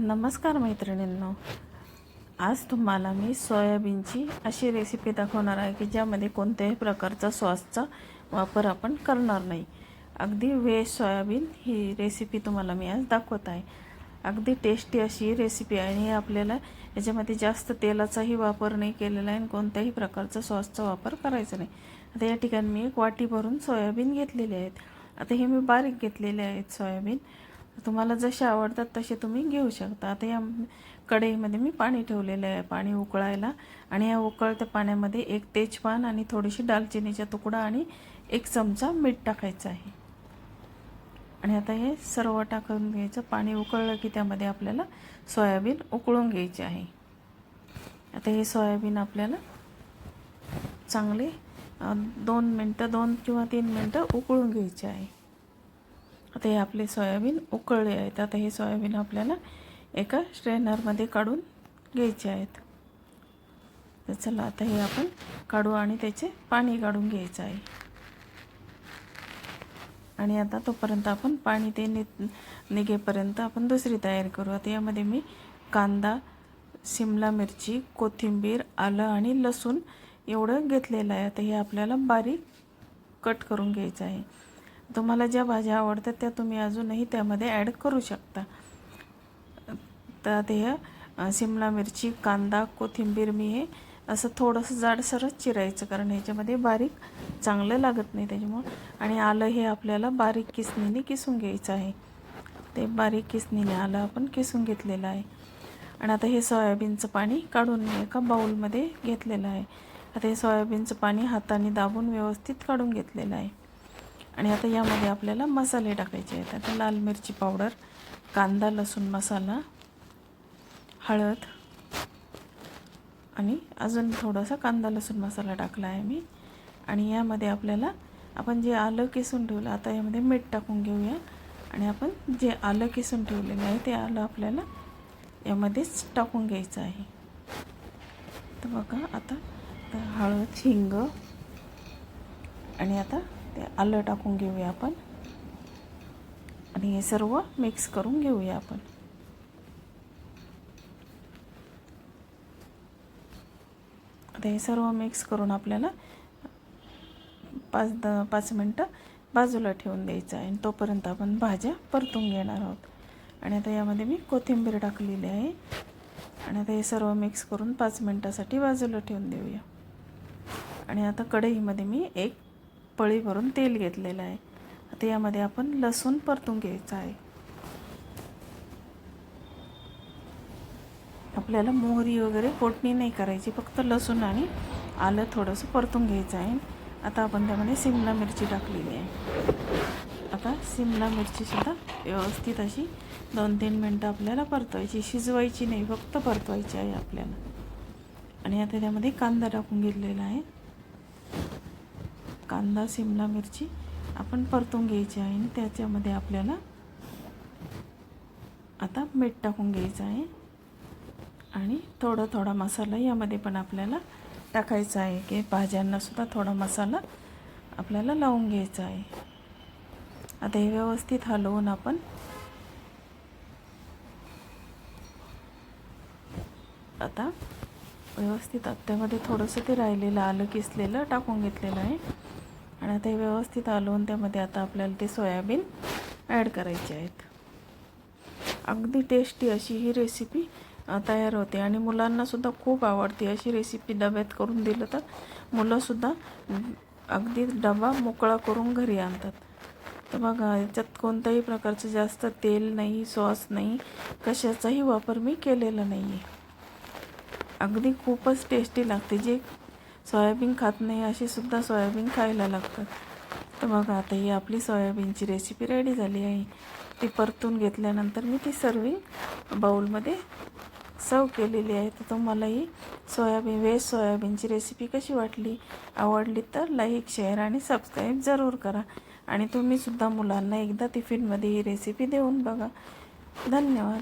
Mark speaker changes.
Speaker 1: नमस्कार मैत्रिणींनो. आज तुम्हाला मी सोयाबीनची अशी रेसिपी दाखवणार आहे की ज्यामध्ये कोणत्याही प्रकारचा सॉसचा वापर आपण करणार नाही. अगदी व्हेज सोयाबीन ही रेसिपी तुम्हाला मी आज दाखवत आहे. अगदी टेस्टी अशी रेसिपी आहे आणि आपल्याला याच्यामध्ये जास्त तेलाचाही वापर नाही केलेला आहे आणि कोणत्याही प्रकारचा सॉसचा वापर करायचा नाही. आता या ठिकाणी मी एक वाटी भरून सोयाबीन घेतलेले आहेत आता हे मी बारीक घेतलेले आहेत सोयाबीन. तुम्हाला जसे आवडतात तसे तुम्ही घेऊ शकता. आता या कढईमध्ये मी पाणी ठेवलेलं आहे पाणी उकळायला. आणि या उकळत्या पाण्यामध्ये एक तेजपान आणि थोडीशी दालचिनीचा तुकडा आणि एक चमचा मीठ टाकायचं आहे. आणि आता हे सर्व टाकून घ्यायचं. पाणी उकळलं की त्यामध्ये आपल्याला सोयाबीन उकळून घ्यायचे आहे. आता हे सोयाबीन आपल्याला चांगले दोन मिनटं दोन किंवा तीन मिनटं उकळून घ्यायचे आहे. आता हे आपले सोयाबीन उकळले आहेत. आता हे सोयाबीन आपल्याला एका स्ट्रेनरमध्ये काढून घ्यायचे आहेत. तर चला आता हे आपण काढू आणि त्याचे पाणी काढून घ्यायचं आहे. आणि आता तोपर्यंत आपण पाणी ते नि निघेपर्यंत आपण दुसरी तयारी करू. आता यामध्ये मी कांदा शिमला मिरची कोथिंबीर आलं आणि लसूण एवढं घेतलेलं आहे. आता हे आपल्याला बारीक कट करून घ्यायचं आहे. तुम्हाला ज्या भाज्या आवडतात त्या तुम्ही अजूनही त्यामध्ये ॲड करू शकता. तर ते शिमला मिरची कांदा कोथिंबीर मी हे असं थोडंसं जाडसरच चिरायचं कारण ह्याच्यामध्ये बारीक चांगलं लागत नाही त्याच्यामुळं. आणि आलं हे आपल्याला बारीक किसणीने किसून घ्यायचं आहे. ते बारीक किसणीने आलं आपण किसून घेतलेलं आहे. आणि आता हे सोयाबीनचं पाणी काढून एका बाऊलमध्ये घेतलेलं आहे. आता हे सोयाबीनचं पाणी हाताने दाबून व्यवस्थित काढून घेतलेलं आहे. आणि आता यामध्ये आपल्याला मसाले टाकायचे आहेत. आता लाल मिरची पावडर कांदा लसूण मसाला हळद आणि अजून थोडासा कांदा लसूण मसाला टाकला आहे मी. आणि यामध्ये आपल्याला आपण जे आलं किसून ठेवलं आता यामध्ये मीठ टाकून घेऊया. आणि आपण जे आलं किसून ठेवलेलं आहे ते आलं आपल्याला यामध्येच टाकून घ्यायचं आहे. तर बघा आता हळद हिंग आणि आता आलं टाकून घेऊया आपण. आणि हे सर्व मिक्स करून घेऊया आपण. आता हे सर्व मिक्स करून आपल्याला पाच द पाच मिनटं बाजूला ठेवून द्यायचं आहे. आणि तोपर्यंत आपण भाज्या परतून घेणार आहोत. आणि आता यामध्ये मी कोथिंबीर टाकलेली आहे. आणि आता हे सर्व मिक्स करून पाच मिनटासाठी बाजूला ठेवून देऊया. आणि आता कढईमध्ये मी एक पळी भरून तेल घेतलेलं आहे. आता यामध्ये आपण लसूण परतून घ्यायचं आहे. आपल्याला मोहरी वगैरे फोटणी नाही करायची फक्त लसूण आणि आलं थोडंसं परतून घ्यायचं आहे. आता आपण त्यामध्ये शिमला मिरची टाकलेली आहे. आता शिमला मिरचीसुद्धा व्यवस्थित अशी दोन तीन मिनटं आपल्याला परतवायची शिजवायची नाही फक्त परतवायची आहे आपल्याला. आणि आता त्यामध्ये कांदा टाकून घेतलेला आहे. कांदा शिमला मिरची आपण परतून घ्यायची आहे आणि त्याच्यामध्ये आपल्याला आता मीठ टाकून घ्यायचं आहे. आणि थोडा थोडा मसाला यामध्ये पण आपल्याला टाकायचा आहे. की भाज्यांनासुद्धा थोडा मसाला आपल्याला लावून घ्यायचा आहे. आता हे व्यवस्थित हलवून आपण आता व्यवस्थित आत्यामध्ये थोडंसं ते राहिलेलं आलं किसलेलं टाकून घेतलेलं आहे. आणि आता हे व्यवस्थित आलून त्यामध्ये आता आपल्याला ते सोयाबीन ॲड करायचे आहेत. अगदी टेस्टी अशी ही रेसिपी तयार होते. आणि मुलांनासुद्धा खूप आवडते अशी रेसिपी डब्यात करून दिलं तर. मुलंसुद्धा अगदी डबा मोकळा करून घरी आणतात. तर बघा याच्यात कोणत्याही प्रकारचं जास्त तेल नाही सॉस नाही कशाचाही वापर मी केलेला नाही आहे अगदी खूपच टेस्टी लागते. जे सोयाबीन खात नाही अशी सुद्धा सोयाबीन खायला लागतात. तर बघा आता ही आपली सोयाबीनची रेसिपी रेडी झाली आहे. ती परतून घेतल्यानंतर मी ती सर्विंग बाऊलमध्ये सर्व केलेली आहे. तर तुम्हाला ही सोयाबीन वेज सोयाबीनची रेसिपी कशी वाटली आवडली तर लाईक शेअर आणि सबस्क्राईब जरूर करा. आणि तुम्हीसुद्धा मुलांना एकदा टिफिनमध्ये ही रेसिपी देऊन बघा. धन्यवाद.